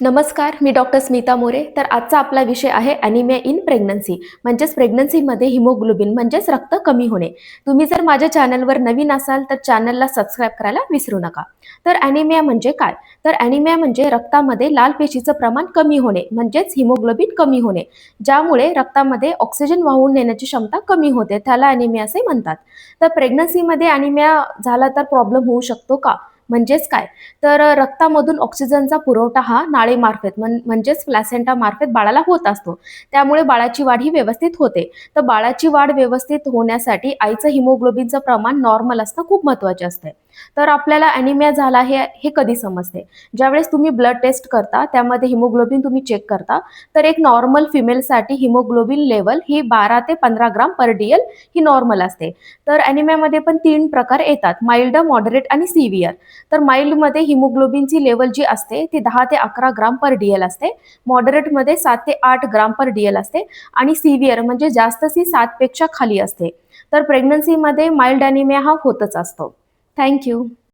नमस्कार मी डॉक्टर स्मिता मोरे. तर आजचा आपला विषय आहे ॲनिमिया इन प्रेग्नन्सी म्हणजेच प्रेग्नन्सीमध्ये हिमोग्लोबिन म्हणजेच रक्त कमी होणे. तुम्ही जर माझ्या चॅनलवर नवीन असाल तर चॅनलला सबस्क्राईब करायला विसरू नका. तर ॲनिमिया म्हणजे काय? तर ॲनिमिया म्हणजे रक्तामध्ये लाल पेशीचं प्रमाण कमी होणे म्हणजेच हिमोग्लोबिन कमी होणे. ज्यामुळे रक्तामध्ये ऑक्सिजन वाहून नेण्याची क्षमता कमी होते. त्याला ॲनिमिया असे म्हणतात. तर प्रेग्नन्सीमध्ये ॲनिमिया झाला तर प्रॉब्लेम होऊ शकतो का? म्हणजेच काय? तर रक्तामधून ऑक्सिजनचा पुरवठा हा नाळेमार्फत म्हणजेच प्लॅसेंटा मार्फत बाळाला होत असतो. त्यामुळे बाळाची वाढ ही व्यवस्थित होते. तर बाळाची वाढ व्यवस्थित होण्यासाठी आईचं हिमोग्लोबिनचं प्रमाण नॉर्मल असणं खूप महत्त्वाचे असते तर आपल्याला ॲनिमिया झाला हे हे कधी समजते? ज्यावेळेस तुम्ही ब्लड टेस्ट करता त्यामध्ये हिमोग्लोबिन तुम्ही चेक करता तर एक नॉर्मल फिमेलसाठी हिमोग्लोबिन लेवल ही बारा ते पंधरा ग्राम पर डीएल ही नॉर्मल असते. तर ॲनिमियामध्ये पण तीन प्रकार येतात माइल्ड मॉडरेट आणि सिव्हिअर तर माइल्डमध्ये हिमोग्लोबिनची लेवल जी असते ती दहा ते अकरा ग्राम पर डीएल असते. मॉडरेटमध्ये सात ते आठ ग्राम पर डीएल असते. आणि सिव्हिअर म्हणजे जास्त सी सातपेक्षा खाली असते. तर प्रेग्नन्सीमध्ये माइल्ड ॲनिमिया हा होतच असतो. Thank you.